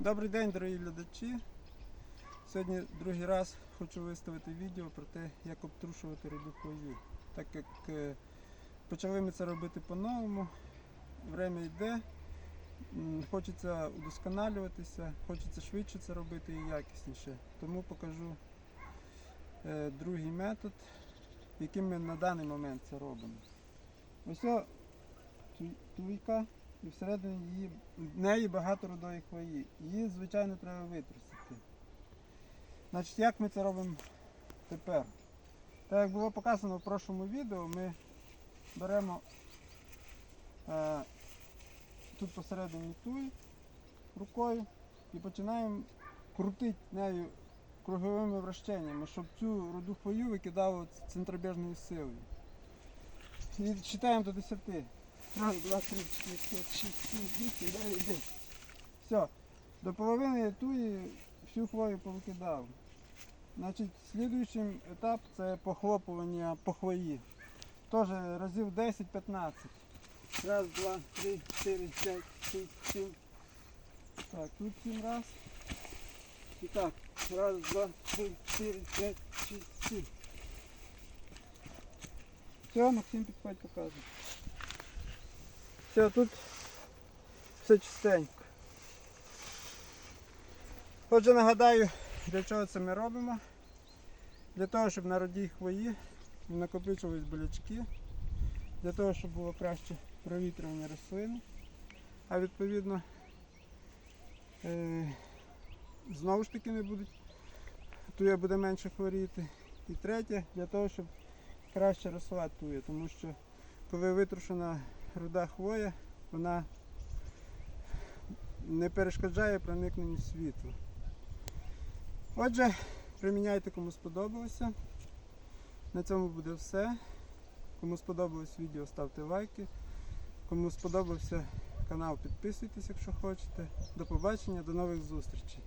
Добрий день, дорогі глядачі. Сьогодні другий раз хочу виставити відео про те, як обтрушувати роду хвою. Так як е, почали ми це робити по-новому, время йде, хочеться удосконалюватися, хочеться швидше це робити і якісніше. Тому покажу е, другий метод, яким ми на даний момент це робимо. Ось туйка і всередині її, в неї багато рудої хвої. Її, звичайно, треба витрусити. Значить, як ми це робимо тепер? Так як було показано в прошлому відео, ми беремо е, тут посередині туй рукою і починаємо крутити нею круговими вращеннями, щоб цю руду хвою викидало центробіжною силою. І читаємо до 10. Раз, два, три, чотири, п'ять, шість, сім, вісім, дев'ять, десять. Все. До половини туї всю хвою повикидав. Значить, слідуючий етап це похлопування по хвої. Теж разів 10-15. Раз, два, три, чотири, п'ять, шість, сім. Так, тут сім раз. І так, раз, два, три, чотири, п'ять, шість, сім. Все, Максим підходь показує. Все, тут все чистенько. Отже, нагадаю, для чого це ми робимо. Для того, щоб на родій хвої накопичувались болячки, для того, щоб було краще провітрювання рослини, а відповідно е, знову ж таки не будуть, туя буде менше хворіти. І третє, для того, щоб краще росла туя, тому що коли витрушена руда хвоя, вона не перешкоджає проникненню світла. Отже, приміняйте кому сподобалося. На цьому буде все. Кому сподобалось відео, ставте лайки. Кому сподобався канал, підписуйтесь, якщо хочете. До побачення, до нових зустрічей.